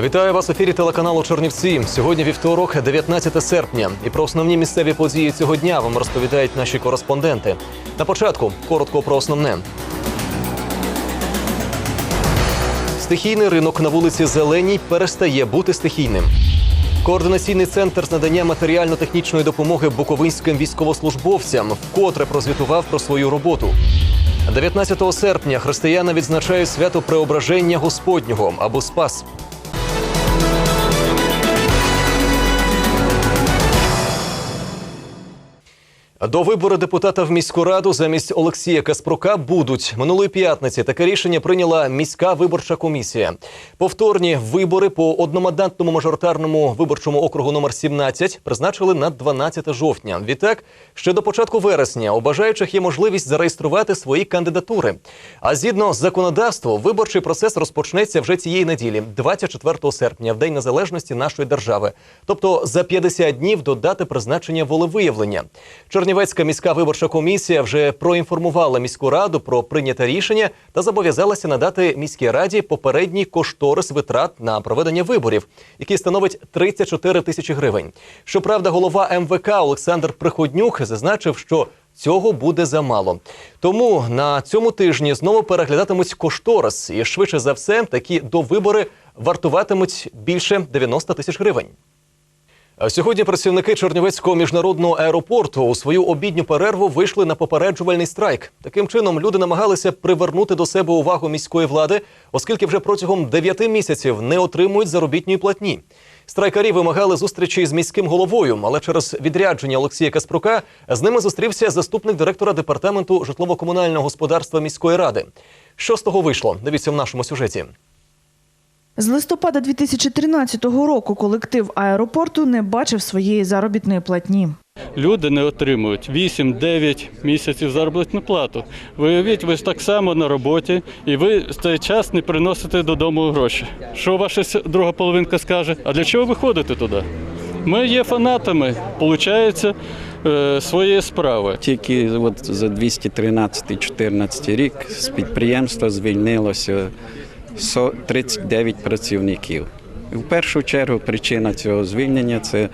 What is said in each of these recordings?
Вітаю вас в ефірі телеканалу Чернівці. Сьогодні вівторок, 19 серпня. І про основні місцеві події цього дня вам розповідають наші кореспонденти. На початку коротко про основне. Стихійний ринок на вулиці Зеленій перестає бути стихійним. Координаційний центр з надання матеріально-технічної допомоги буковинським військовослужбовцям вкотре прозвітував про свою роботу. 19 серпня християни відзначають свято Преображення Господнього або Спас. До вибору депутата в міську раду замість Олексія Каспрука будуть минулої п'ятниці. Таке рішення прийняла міська виборча комісія. Повторні вибори по одномандатному мажоритарному виборчому округу номер 17 призначили на 12 жовтня. Відтак, ще до початку вересня у бажаючих є можливість зареєструвати свої кандидатури. А згідно з законодавством, виборчий процес розпочнеться вже цієї неділі, 24 серпня, в День Незалежності нашої держави, тобто за 50 днів до дати призначення волевиявлення. Чернівецька міська виборча комісія вже проінформувала міську раду про прийняте рішення та зобов'язалася надати міській раді попередній кошторис витрат на проведення виборів, який становить 34 тисячі гривень. Щоправда, голова МВК Олександр Приходнюк зазначив, що Цього буде замало. Тому на цьому тижні знову переглядатимуть кошторис, і швидше за все такі довибори вартуватимуть більше 90 тисяч гривень. А Сьогодні працівники Чернівецького міжнародного аеропорту у свою обідню перерву вийшли на попереджувальний страйк. Таким чином люди намагалися привернути до себе увагу міської влади, оскільки вже протягом 9 місяців не отримують заробітної платні. Страйкарі вимагали зустрічі з міським головою, але через відрядження Олексія Каспрука з ними зустрівся заступник директора департаменту житлово-комунального господарства міської ради. Що з того вийшло? Дивіться в нашому сюжеті. З листопада 2013 року колектив аеропорту не бачив своєї заробітної платні. Люди не отримують 8-9 місяців заробітну плату. Виявіть, ви ж так само на роботі, і ви в цей час не приносите додому гроші. Що ваша друга половинка скаже? А для чого ви ходите туди? Ми є фанатами, виходить, е, своєї справи. Тільки от за 213-14 рік з підприємства звільнилося 39 працівників. В першу чергу причина цього звільнення це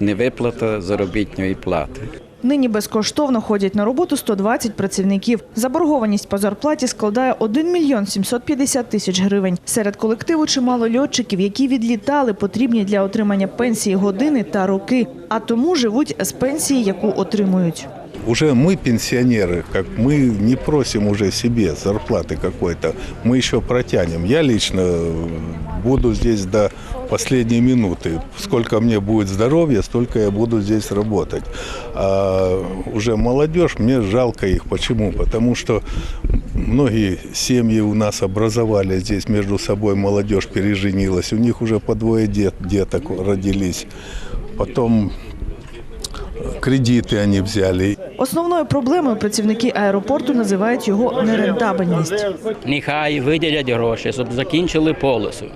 невиплата заробітної плати. Нині безкоштовно ходять на роботу 120 працівників. Заборгованість по зарплаті складає 1 мільйон 750 тисяч гривень. Серед колективу чимало льотчиків, які відлітали, потрібні для отримання пенсії години та роки, а тому живуть з пенсії, яку отримують. Уже мы пенсионеры, как мы не просим уже себе зарплаты какой-то, мы еще протянем. Я лично буду здесь до последней минуты. Сколько мне будет здоровья, столько я буду здесь работать. А уже молодежь, мне жалко их. Почему? Потому что многие семьи у нас образовали здесь между собой, молодежь переженилась. У них уже по двое дет, деток родились. Потом кредиты они взяли. Основною проблемою працівники аеропорту називають його нерентабельність. Нехай виділять гроші, щоб закінчили полосу.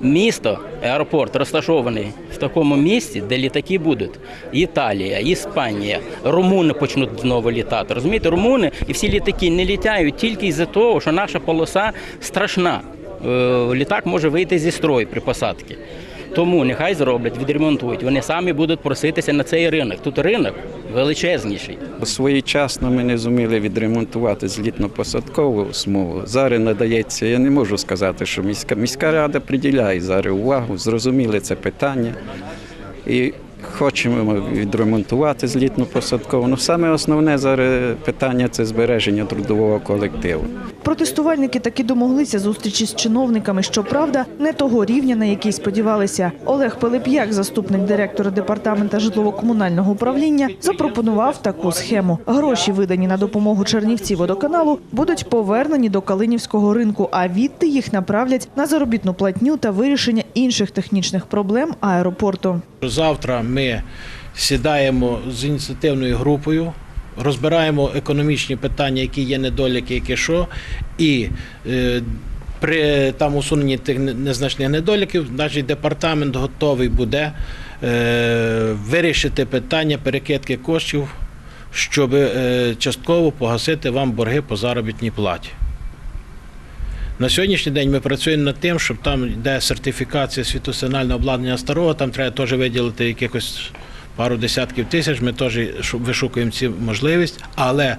Місто, аеропорт розташований в такому місці, де літаки будуть. Італія, Іспанія, румуни почнуть знову літати. Розумієте, румуни і всі літаки не літають тільки із-за того, що наша полоса страшна. Е, Літак може вийти зі строю при посадці. Тому нехай зроблять, відремонтують. Вони самі будуть проситися на цей ринок. Тут ринок величезніший. Своєчасно ми не зуміли відремонтувати злітно-посадкову смугу. Зараз надається, я не можу сказати, що міська, міська рада приділяє зараз увагу, зрозуміли це питання. І хочемо відремонтувати злітно-посадкову. Ну, саме основне зараз питання це збереження трудового колективу. Протестувальники таки домоглися зустрічі з чиновниками. Щоправда, не того рівня, на який сподівалися. Олег Пилип'як, заступник директора департамента житлово-комунального управління, запропонував таку схему. Гроші, видані на допомогу Чернівці водоканалу, будуть повернені до Калинівського ринку, а відти їх направлять на заробітну платню та вирішення інших технічних проблем аеропорту. Завтра ми сідаємо з ініціативною групою, розбираємо економічні питання, які є недоліки, які що, і е, при там усуненні тих незначних недоліків, значить департамент готовий буде е, вирішити питання перекидки коштів, щоб е, частково погасити вам борги по заробітній платі. На сьогоднішній день ми працюємо над тим, щоб там, де сертифікація світосигнального обладнання старого, там треба теж виділити якихось пару десятків тисяч. Ми теж шу- вишукуємо цю можливість. Але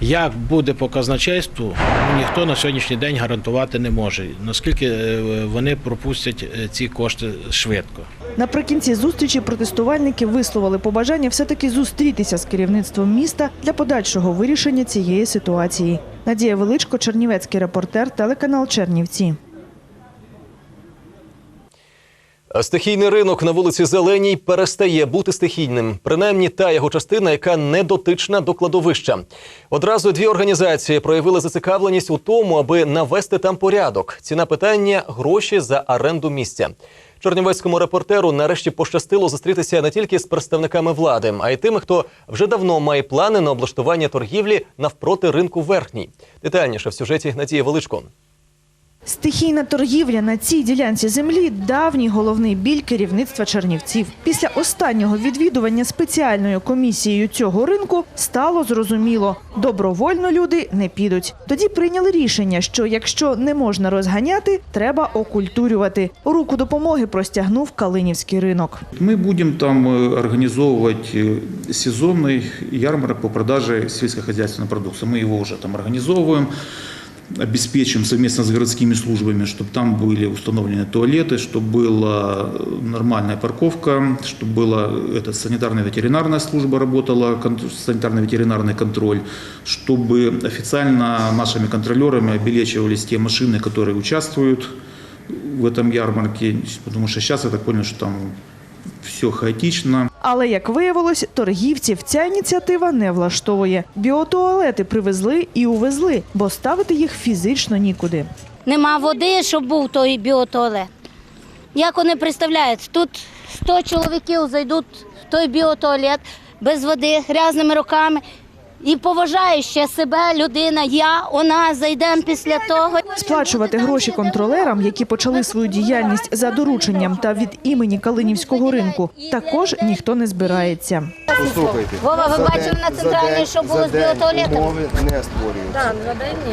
як буде по казначейству, ніхто на сьогоднішній день гарантувати не може. Наскільки е, вони пропустять е, ці кошти швидко. Наприкінці зустрічі протестувальники висловили побажання все-таки зустрітися з керівництвом міста для подальшого вирішення цієї ситуації. Надія Величко, Чернівецький репортер, телеканал Чернівці. Стихійний ринок на вулиці Зеленій перестає бути стихійним, принаймні та його частина, яка не дотична до кладовища. Одразу дві організації проявили зацікавленість у тому, аби навести там порядок. Ціна питання гроші за оренду місця. Чернівецькому репортеру нарешті пощастило зустрітися не тільки з представниками влади, а й тими, хто вже давно має плани на облаштування торгівлі навпроти ринку верхній. Детальніше в сюжеті Надії Величко. Стихійна торгівля на цій ділянці землі давній головний біль керівництва Чернівців. Після останнього відвідування спеціальною комісією цього ринку стало зрозуміло, добровольно люди не підуть. Тоді прийняли рішення, що якщо не можна розганяти, треба окультурювати. Руку допомоги простягнув Калинівський ринок. Мы будем там э, организовывать э, сезонный ярмарок по продаже сельскохозяйственной продукции. Мы его уже там организовываем, Обеспечим совместно с городскими службами, чтобы там были установлены туалеты, чтобы была нормальная парковка, чтобы была эта санитарно-ветеринарная служба работала, санитарно-ветеринарный контроль, чтобы официально нашими контролерами обелечивались те машины, которые участвуют в этом ярмарке, потому что сейчас я так понял, что там все хаотично. Але як виявилось, торгівців ця ініціатива не влаштовує. Біотуалети привезли і увезли, бо ставити їх фізично нікуди. Нема води, щоб був той біотуалет. Як вони представляють, тут 100 чоловіків зайдуть в той біотуалет без води, грязними руками. І поважаю ще себе, людина, я, вона зайдемо після того. Сплачувати гроші контролерам, які почали свою діяльність за дорученням та від імені Калинівського ринку, також ніхто не збирається. Послухайте. Вова, ви бачили на центральній, що було з день біотуалетами? Не створюються.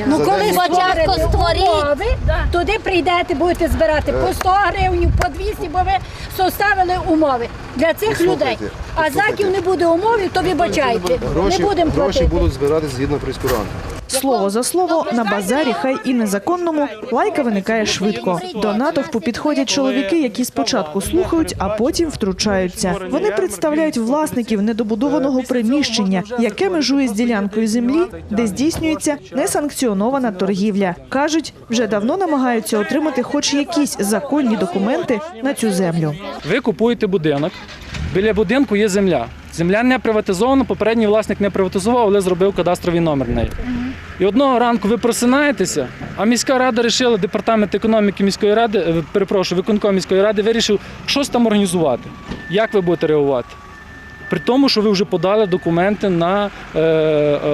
Ну За коли спочатку створіть, туди прийдете, будете збирати по 100 гривень, по 200, бо ви составили умови для цих людей. А заків не буде умов, то вибачайте. Гроші, не будемо гроші платити. будуть збирати згідно прескуранту. Слово за слово на базарі, хай і незаконному, лайка виникає швидко. До натовпу підходять чоловіки, які спочатку слухають, а потім втручаються. Вони представляють власників недобудованого приміщення, яке межує з ділянкою землі, де здійснюється несанкціонована торгівля. кажуть, вже давно намагаються отримати хоч якісь законні документи на цю землю. Ви купуєте будинок. Біля будинку є земля. Земля не приватизована, попередній власник не приватизував, але зробив кадастровий номер неї. І одного ранку ви просинаєтеся, а міська рада вирішила, департамент економіки міської ради, е, перепрошую, виконком міської ради вирішив щось там організувати. Як ви будете реагувати? При тому, що ви вже подали документи на е,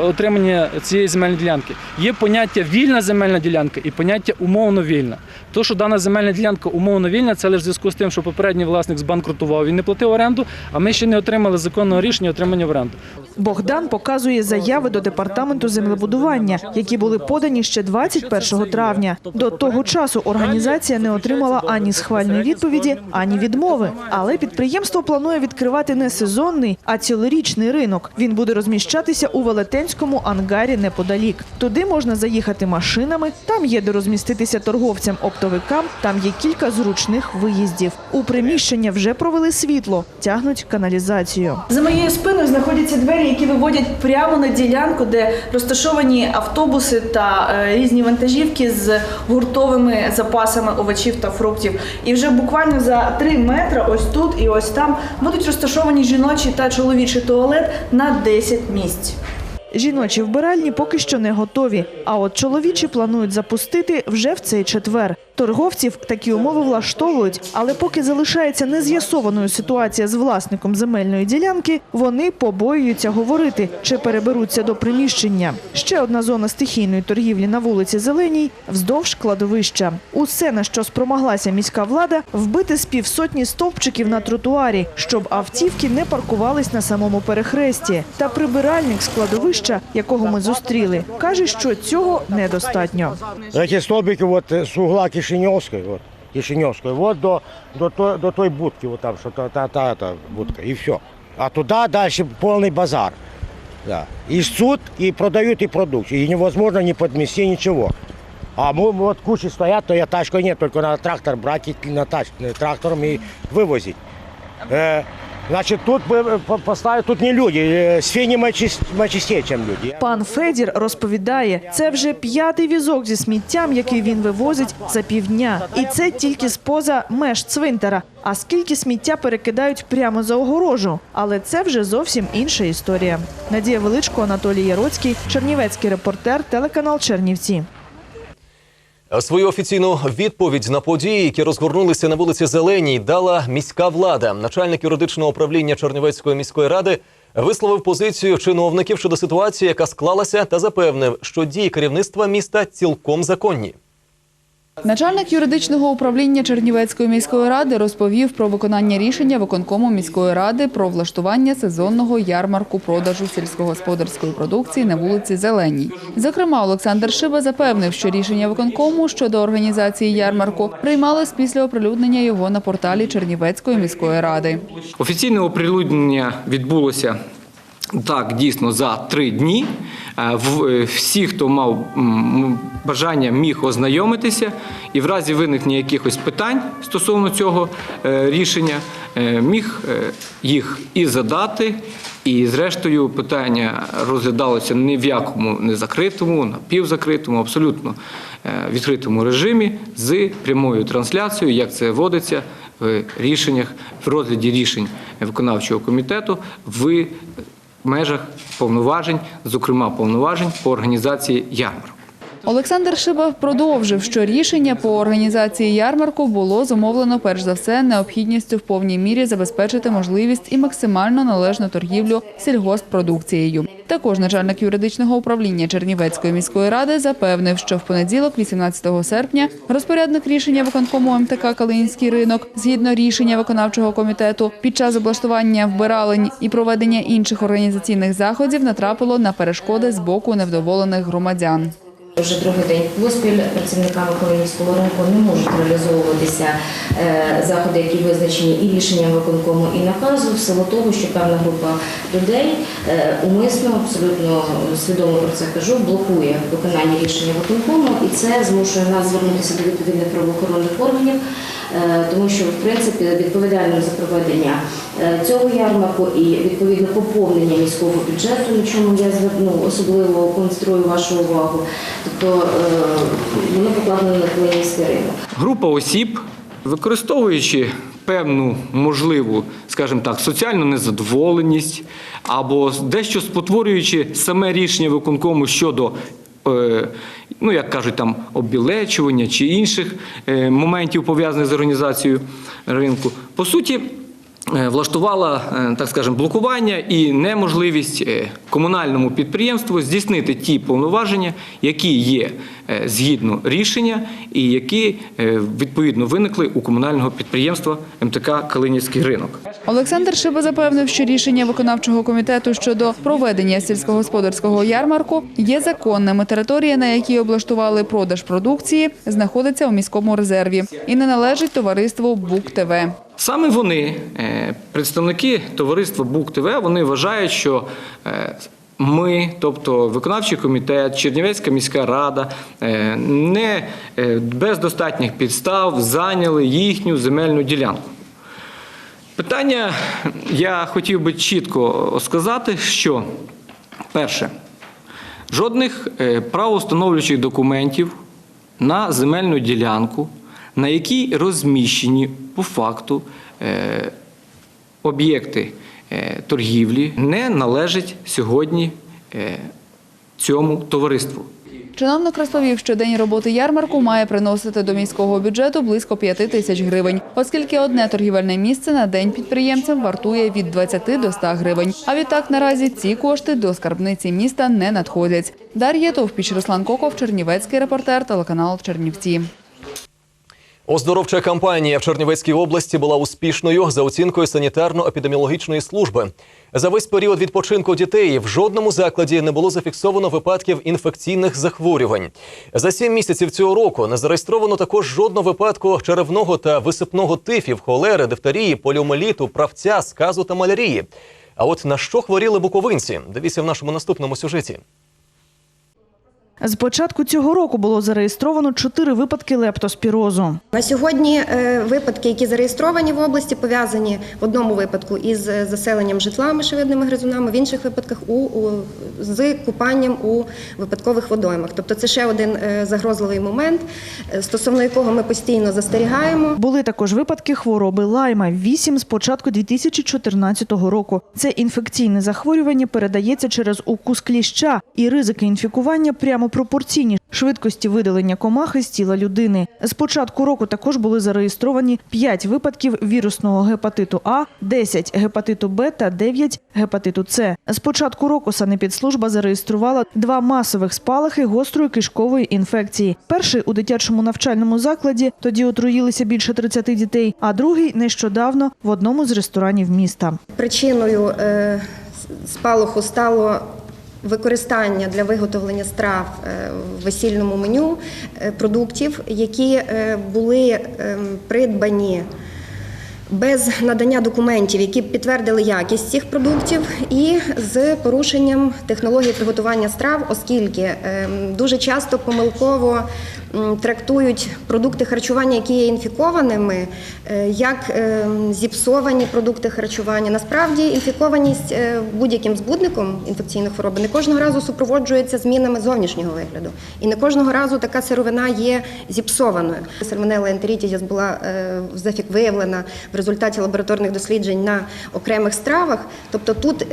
отримання цієї земельної ділянки. Є поняття вільна земельна ділянка і поняття умовно вільна. То, що дана земельна ділянка умовно вільна, це лише в зв'язку з тим, що попередній власник збанкрутував, він не платив оренду, а ми ще не отримали законного рішення отримання в. Богдан показує заяви до департаменту землебудування, які були подані ще 21 травня. До того часу організація не отримала ані схвальної відповіді, ані відмови. Але підприємство планує відкривати не сезонний, а цілорічний ринок. Він буде розміщатися у велетенському ангарі неподалік. Туди можна заїхати машинами. Там є де розміститися торговцям-оптовикам. Там є кілька зручних виїздів. У приміщення вже провели світло, тягнуть каналізацію. За моєю спиною знаходяться двері, які виводять прямо на ділянку, де розташовані автобуси та е, різні вантажівки з гуртовими запасами овочів та фруктів. І вже буквально за три метри, ось тут і ось там, будуть розташовані жіночий та чоловічий туалет на 10 місць. Жіночі вбиральні поки що не готові. А от чоловічі планують запустити вже в цей четвер. Торговців такі умови влаштовують, але поки залишається нез'ясованою ситуація з власником земельної ділянки, вони побоюються говорити, чи переберуться до приміщення. Ще одна зона стихійної торгівлі на вулиці Зеленій вздовж кладовища. Усе, на що спромоглася міська влада, вбити з півсотні стовпчиків на тротуарі, щоб автівки не паркувались на самому перехресті. Та прибиральник з кладовища, якого ми зустріли, каже, що цього недостатньо. Эти столбики вот э, с угла Кишиневской, вот, Кишиневской, вот до, до, той, до той будки, вот там, что та, та, та, та будка, и все. А туда дальше полный базар. Да. И суд, и продают, и продукцию. И невозможно не подмести ничего. А мы вот кучи стоят, то я тачкой нет, только надо трактор брать и на тач, трактором и вывозить. Э, значит, тут бы, э, по- поставить, тут не люди, э, свиньи мочи- мочистее, чем люди. Пан Федір розповідає, це вже п'ятий візок зі сміттям, який він вивозить за півдня. І це тільки з поза меж цвинтара. А скільки сміття перекидають прямо за огорожу? Але це вже зовсім інша історія. Надія Величко, Анатолій Яроцький, Чернівецький репортер, телеканал Чернівці. Свою офіційну відповідь на події, які розгорнулися на вулиці Зеленій, дала міська влада. Начальник юридичного управління Чернівецької міської ради висловив позицію чиновників щодо ситуації, яка склалася, та запевнив, що дії керівництва міста цілком законні. Начальник юридичного управління Чернівецької міської ради розповів про виконання рішення виконкому міської ради про влаштування сезонного ярмарку продажу сільськогосподарської продукції на вулиці Зеленій. Зокрема, Олександр Шиба запевнив, що рішення виконкому щодо організації ярмарку приймалось після оприлюднення його на порталі Чернівецької міської ради. Офіційне оприлюднення відбулося так дійсно за три дні. Е, Всі, хто мав бажання, міг ознайомитися, і в разі виникнення якихось питань стосовно цього е, рішення, е, міг їх і задати. І зрештою питання розглядалося ні в якому не закритому, напівзакритому, абсолютно відкритому режимі з прямою трансляцією, як це вводиться в рішеннях, в розгляді рішень виконавчого комітету в межах повноважень, зокрема повноважень по організації ярмарку. Олександр Шиба продовжив, що рішення по організації ярмарку було зумовлено перш за все необхідністю в повній мірі забезпечити можливість і максимально належну торгівлю сільгосппродукцією. Також начальник юридичного управління Чернівецької міської ради запевнив, що в понеділок, 18 серпня, розпорядник рішення виконкому МТК Калинський ринок, згідно рішення виконавчого комітету, під час облаштування вбиралень і проведення інших організаційних заходів натрапило на перешкоди з боку невдоволених громадян. Вже другий день поспіль працівниками Калинівського ринку не можуть реалізовуватися е, заходи, які визначені і рішенням виконкому, і наказу, в силу того, що певна група людей е, умисно, абсолютно свідомо про це кажу, блокує виконання рішення виконкому, і це змушує нас звернутися до відповідних правоохоронних органів, е, тому що в принципі відповідальним за проведення цього ярмарку і відповідно поповнення міського бюджету, на чому я зверну особливо концентрую вашу увагу. Тобто е, воно покладено на Калинівський ринок. Група осіб, використовуючи певну можливу, скажімо так, соціальну незадоволеність або дещо спотворюючи саме рішення виконкому щодо. е, Ну, як кажуть, там обілечування чи інших е, моментів пов'язаних з організацією ринку, по суті, е, влаштувала, е, так скажемо, блокування і неможливість е, комунальному підприємству здійснити ті повноваження, які є. е, згідно рішення і які е, відповідно виникли у комунального підприємства МТК Калинівський ринок. Олександр Шиба запевнив, що рішення виконавчого комітету щодо проведення сільськогосподарського ярмарку є законним. і Територія, на якій облаштували продаж продукції, знаходиться у міському резерві і не належить товариству Бук ТВ. Саме вони, е, представники товариства Бук ТВ, вони вважають, що е, ми, тобто виконавчий комітет, Чернівецька міська рада, е, не е, без достатніх підстав зайняли їхню земельну ділянку. Питання я хотів би чітко сказати, що перше, жодних е, правоустановлюючих документів на земельну ділянку, на якій розміщені по факту е, об'єкти е, торгівлі, не належить сьогодні е, цьому товариству. Чиновник розповів, що день роботи ярмарку має приносити до міського бюджету близько 5 тисяч гривень, оскільки одне торгівельне місце на день підприємцям вартує від 20 до 100 гривень. А відтак наразі ці кошти до скарбниці міста не надходять. Дар'я Товпіч, Руслан Коков, Чернівецький репортер, телеканал Чернівці. Оздоровча кампанія в Чернівецькій області була успішною за оцінкою санітарно-епідеміологічної служби. За весь період відпочинку дітей в жодному закладі не було зафіксовано випадків інфекційних захворювань. За сім місяців цього року не зареєстровано також жодного випадку черевного та висипного тифів, холери, дифтерії, поліомеліту, правця, сказу та малярії. А от на що хворіли буковинці? Дивіться в нашому наступному сюжеті. З початку цього року було зареєстровано чотири випадки лептоспірозу. На сьогодні е, випадки, які зареєстровані в області, пов'язані в одному випадку із е, заселенням житла мишевидними гризунами, в інших випадках у, у з купанням у випадкових водоймах. Тобто це ще один е, загрозливий момент, стосовно якого ми постійно застерігаємо. Були також випадки хвороби лайма. Вісім з початку 2014 року. Це інфекційне захворювання передається через укус кліща, і ризики інфікування прямо пропорційні швидкості видалення комахи з тіла людини. З початку року також були зареєстровані 5 випадків вірусного гепатиту А, 10 гепатиту Б та 9 гепатиту С. З початку року санепідслужба зареєструвала два масових спалахи гострої кишкової інфекції. Перший у дитячому навчальному закладі тоді отруїлися більше 30 дітей, а другий нещодавно в одному з ресторанів міста. Причиною е, спалаху стало використання для виготовлення страв е, в весільному меню е, продуктів, які е, були придбані. Без надання документів, які підтвердили якість цих продуктів, і з порушенням технології приготування страв, оскільки е, дуже часто помилково трактують продукти харчування, які є інфікованими, е, як е, зіпсовані продукти харчування. Насправді інфікованість е, будь-яким збудником інфекційної хвороби не кожного разу супроводжується змінами зовнішнього вигляду, і не кожного разу така сировина є зіпсованою. Сальмонелла ентерітідіс була виявлена в результаті лабораторних досліджень на окремих стравах. Тобто тут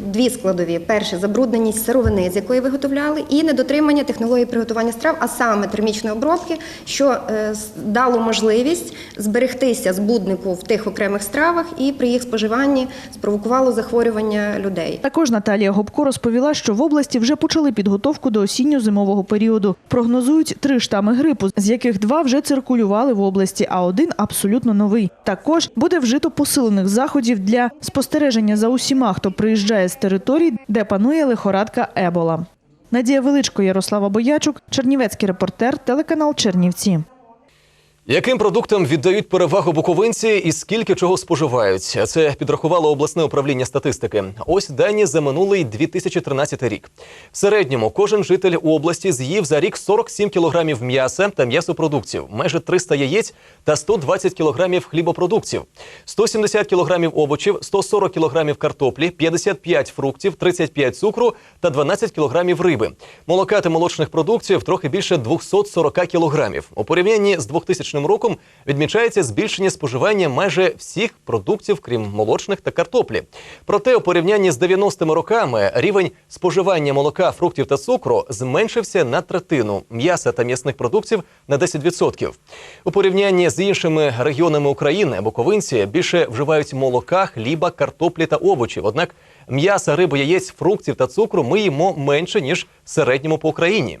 дві складові: перше забрудненість сировини, з якої виготовляли, і недотримання технології приготування страв, а саме термічної обробки, що е, дало можливість зберегтися збуднику в тих окремих стравах і при їх споживанні спровокувало захворювання людей. Також Наталія Гопко розповіла, що в області вже почали підготовку до осінньо-зимового періоду. Прогнозують три штами грипу, з яких два вже циркулювали в області, а один абсолютно новий. Також буде вжито посилених заходів для спостереження за усіма, хто приїжджає з територій, де панує лихорадка Ебола. Надія Величко, Ярослава Боячук, Чернівецький репортер, телеканал Чернівці. Яким продуктам віддають перевагу буковинці і скільки чого споживають? Це підрахувало обласне управління статистики. Ось дані за минулий 2013 рік. В середньому кожен житель у області з'їв за рік 47 кілограмів м'яса та м'ясопродуктів, майже 300 яєць та 120 кілограмів хлібопродуктів, 170 кілограмів овочів, 140 кілограмів картоплі, 55 фруктів, 35 цукру та 12 кілограмів риби. Молока та молочних продуктів трохи більше 240 кілограмів. У порівнянні з 2000 роком відмічається збільшення споживання майже всіх продуктів, крім молочних та картоплі. Проте у порівнянні з 90-ми роками рівень споживання молока, фруктів та цукру зменшився на третину, м'яса та м'ясних продуктів на 10%. У порівнянні з іншими регіонами України буковинці більше вживають молока, хліба, картоплі та овочів. Однак м'яса, риби, яєць, фруктів та цукру ми їмо менше ніж середньому по Україні.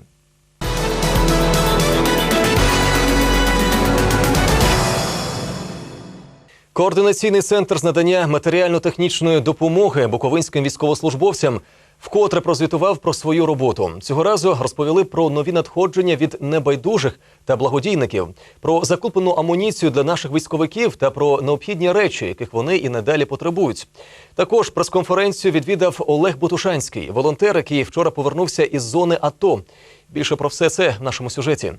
Координаційний центр з надання матеріально-технічної допомоги буковинським військовослужбовцям вкотре прозвітував про свою роботу. Цього разу розповіли про нові надходження від небайдужих та благодійників, про закуплену амуніцію для наших військовиків та про необхідні речі, яких вони і надалі потребують. Також прес-конференцію відвідав Олег Бутушанський, волонтер, який вчора повернувся із зони АТО. Більше про все це в нашому сюжеті.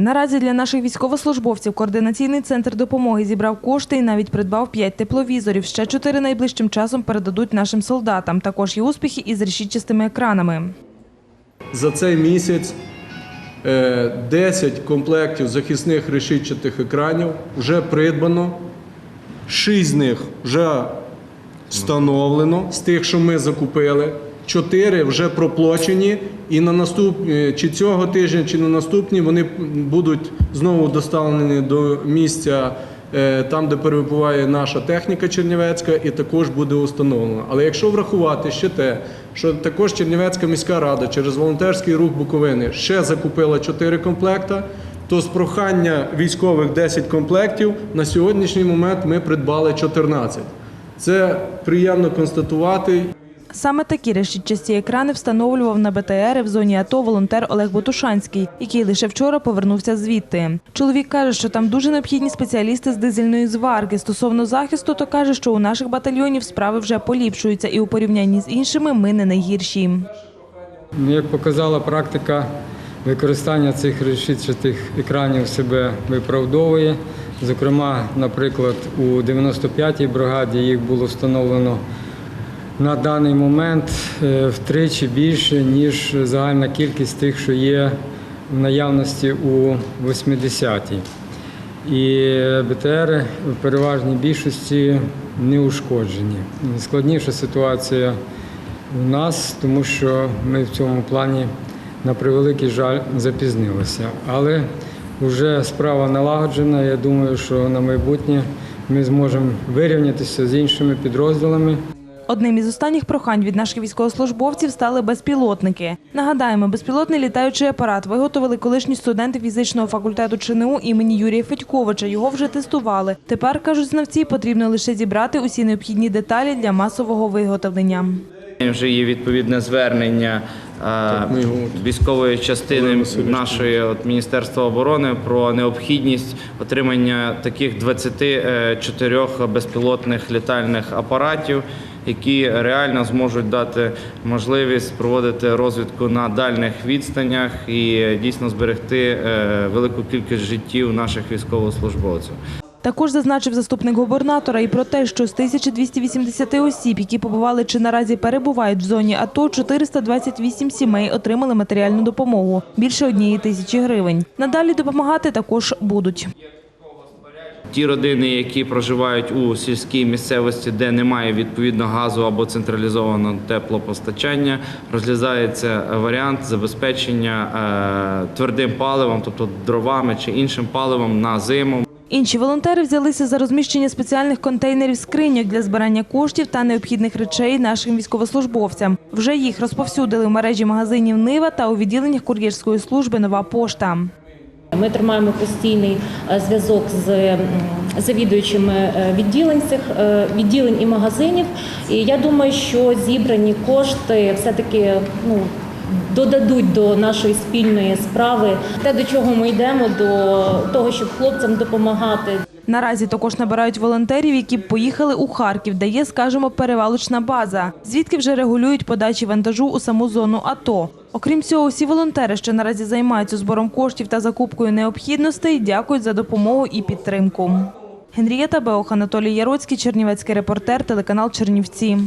Наразі для наших військовослужбовців координаційний центр допомоги зібрав кошти і навіть придбав 5 тепловізорів. Ще чотири найближчим часом передадуть нашим солдатам. Також є успіхи із решітчастими екранами. За цей місяць е, 10 комплектів захисних решітчатих екранів вже придбано. 6 з них вже встановлено з тих, що ми закупили. Чотири вже проплачені, і на наступ е, чи цього тижня, чи на наступні вони будуть знову доставлені до місця. е, Там, де перебуває наша техніка Чернівецька, і також буде установлено. Але якщо врахувати ще те, що також Чернівецька міська рада через волонтерський рух Буковини ще закупила 4 комплекта, то з прохання військових 10 комплектів на сьогоднішній момент ми придбали 14. Це приємно констатувати. Саме такі решітчасті екрани встановлював на БТРи в зоні АТО волонтер Олег Ботушанський, який лише вчора повернувся звідти. Чоловік каже, що там дуже необхідні спеціалісти з дизельної зварки. Стосовно захисту, то каже, що у наших батальйонів справи вже поліпшуються, і у порівнянні з іншими ми не найгірші. Ну, Як показала практика, використання цих решітчатих екранів себе виправдовує. Зокрема, наприклад, у 95-й бригаді їх було встановлено на даний момент е, втричі більше, ніж загальна кількість тих, що є в наявності у 80-й. І БТР в переважній більшості не ушкоджені. Складніша ситуація у нас, тому що ми в цьому плані, на превеликий жаль, запізнилися. Але вже справа налагоджена. Я думаю, що на майбутнє ми зможемо вирівнятися з іншими підрозділами. Одним із останніх прохань від наших військовослужбовців стали безпілотники. Нагадаємо, безпілотний літаючий апарат виготовили колишні студенти фізичного факультету ЧНУ імені Юрія Федьковича. Його вже тестували. Тепер кажуть знавці, потрібно лише зібрати усі необхідні деталі для масового виготовлення. Вже є відповідне звернення е, військової частини нашої от, Міністерства оборони про необхідність отримання таких 24 безпілотних літальних апаратів, які реально зможуть дати можливість проводити розвідку на дальних відстанях і дійсно зберегти е, велику кількість життів наших військовослужбовців. Також зазначив заступник губернатора і про те, що з 1280 осіб, які побували чи наразі перебувають в зоні АТО, 428 сімей отримали матеріальну допомогу – більше однієї тисячі гривень. Надалі допомагати також будуть. Ті родини, які проживають у сільській місцевості, де немає відповідно газу або централізованого теплопостачання, розглядається варіант забезпечення е, твердим паливом, тобто дровами чи іншим паливом на зиму. Інші волонтери взялися за розміщення спеціальних контейнерів скриньок для збирання коштів та необхідних речей нашим військовослужбовцям. Вже їх розповсюдили в мережі магазинів Нива та у відділеннях кур'єрської служби Нова пошта. Ми тримаємо постійний е, зв'язок з завідуючими е, відділень цих е, відділень і магазинів. І я думаю, що зібрані кошти все-таки ну. Додадуть до нашої спільної справи те, до чого ми йдемо, до того, щоб хлопцям допомагати. Наразі також набирають волонтерів, які б поїхали у Харків, де є, скажімо, перевалочна база, звідки вже регулюють подачі вантажу у саму зону АТО. Окрім цього, усі волонтери, що наразі займаються збором коштів та закупкою необхідностей, дякують за допомогу і підтримку. Генрієта Беох, Анатолій Яроцький, Чернівецький репортер, телеканал Чернівці.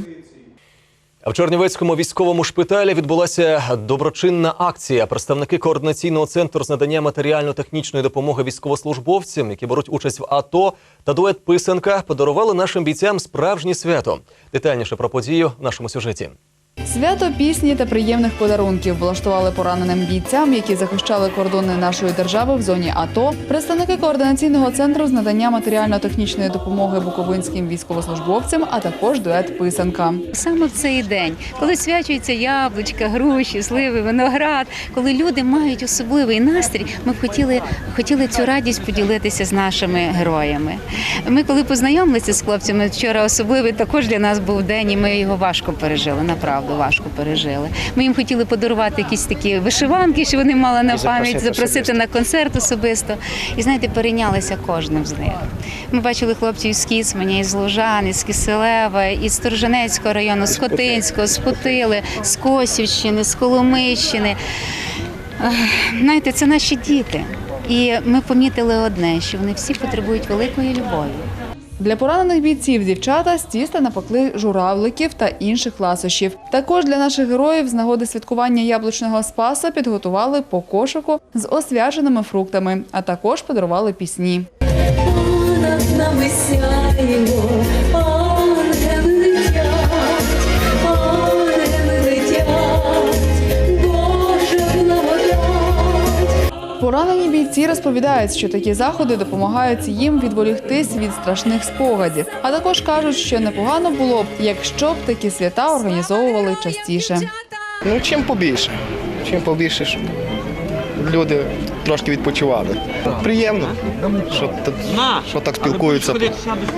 В Чернівецькому військовому шпиталі відбулася доброчинна акція. Представники координаційного центру з надання матеріально-технічної допомоги військовослужбовцям, які беруть участь в АТО, та дует писанка подарували нашим бійцям справжнє свято. Детальніше про подію в нашому сюжеті. Свято пісні та приємних подарунків влаштували пораненим бійцям, які захищали кордони нашої держави в зоні АТО. Представники координаційного центру з надання матеріально-технічної допомоги буковинським військовослужбовцям, а також дует писанка. Саме в цей день, коли свячуються яблучка, груші, сливи, виноград, коли люди мають особливий настрій, ми б хотіли, хотіли цю радість поділитися з нашими героями. Ми, коли познайомилися з хлопцями, вчора особливий також для нас був день, і ми його важко пережили. Направду важко пережили. Ми їм хотіли подарувати якісь такі вишиванки, що вони мали на пам'ять, запросити на концерт особисто. І знаєте, перейнялися кожним з них. Ми бачили хлопців з Кіцманя, із Лужан, із Киселева, із Сторожинецького району, з Хотинського, з Путили, з Косівщини, з Коломийщини. Ех, Знаєте, це наші діти. І ми помітили одне, що вони всі потребують великої любові. Для поранених бійців дівчата з тіста напекли журавликів та інших ласощів. Також для наших героїв з нагоди святкування яблучного спаса підготували по кошику з освяченими фруктами, а також подарували пісні. Над нами сяємо, Поранені бійці розповідають, що такі заходи допомагають їм відволіктись від страшних спогадів. А також кажуть, що непогано було б, якщо б такі свята організовували частіше. Ну, чим побільше. Чим побільше, щоб люди трошки відпочивали. Приємно, що, так- що так спілкуються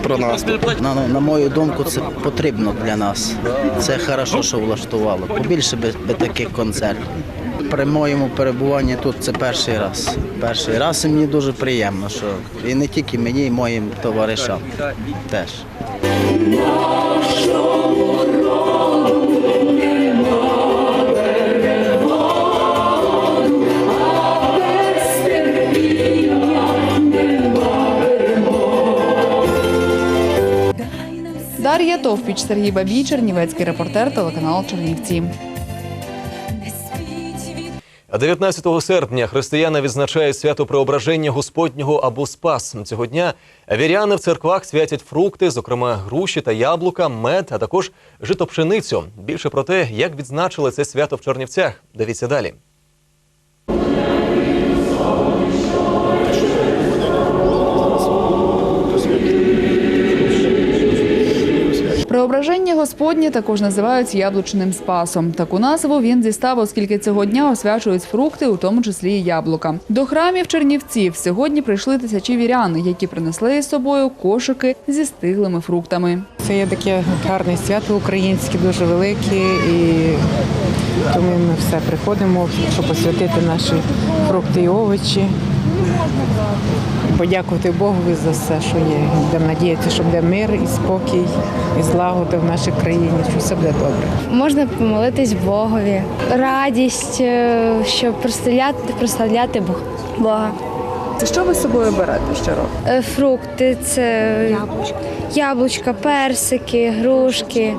про нас. На, на мою думку, це потрібно для нас. Це хорошо, що влаштувало. Побільше би, би таких концертів. При моєму перебуванні тут це перший раз. Перший раз і мені дуже приємно, що і не тільки мені, і моїм товаришам теж. Дар'я Товпіч, Сергій Бабій, Чернівецький репортер, телеканал Чернівці. А 19 серпня християни відзначають свято Преображення Господнього або Спас. Цього дня віряни в церквах святять фрукти, зокрема груші та яблука, мед, а також житопшеницю. Більше про те, як відзначили це свято в Чернівцях. Дивіться далі. Преображення Господнє також називають яблучним спасом. Таку назву він дістав, оскільки цього дня освячують фрукти, у тому числі і яблука. До храмів Чернівців сьогодні прийшли тисячі вірян, які принесли із собою кошики зі стиглими фруктами. Це є таке гарне свято українське, дуже велике, і тому ми все приходимо, щоб посвятити наші фрукти і овочі. Подякувати Богу за все, що є. Будемо надіятися, що буде мир і спокій, і злагода в нашій країні, що все буде добре. Можна помолитись Богові, радість, е, щоб прославляти, прославляти Бога. Це що ви з собою берете щороку? Е, Фрукти це яблучка, яблучка персики, грушки,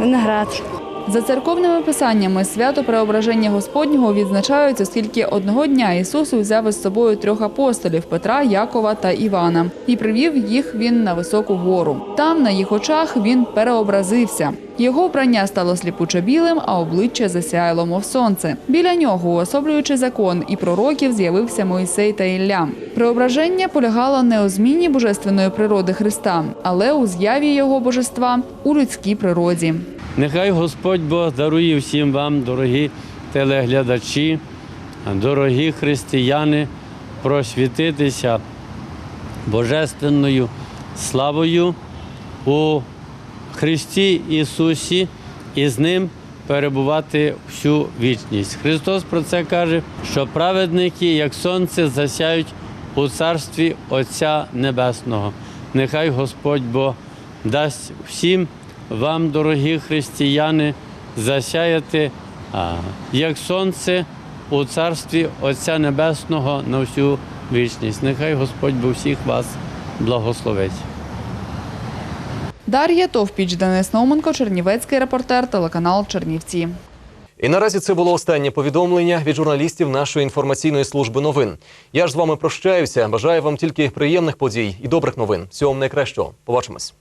виноград. За церковними писаннями свято Преображення Господнього відзначають, оскільки одного дня Ісус узяв із собою трьох апостолів Петра, Якова та Івана і привів їх він на високу гору. Там, на їх очах, він переобразився. Його вбрання стало сліпуче білим, а обличчя засяяло, мов сонце. Біля нього, уособлюючи закон і пророків, з'явився Мойсей та Ілля. Преображення полягало не у зміні божественної природи Христа, але у з'яві його божества у людській природі. Нехай Господь Бог дарує всім вам, дорогі телеглядачі, дорогі християни, просвітитися божественною славою у Христі Ісусі і з Ним перебувати всю вічність. Христос про це каже, що праведники, як сонце, засяють у царстві Отця Небесного. Нехай Господь Бог дасть всім вам, дорогі християни, засяяти як сонце у царстві Отця Небесного на всю вічність. Нехай Господь Бог всіх вас благословить. Дар'я Товпіч, Денис Науменко, Чернівецький репортер, телеканал Чернівці. І наразі це було останнє повідомлення від журналістів нашої інформаційної служби новин. Я ж з вами прощаюся. Бажаю вам тільки приємних подій і добрих новин. Всього вам найкращого. Побачимось.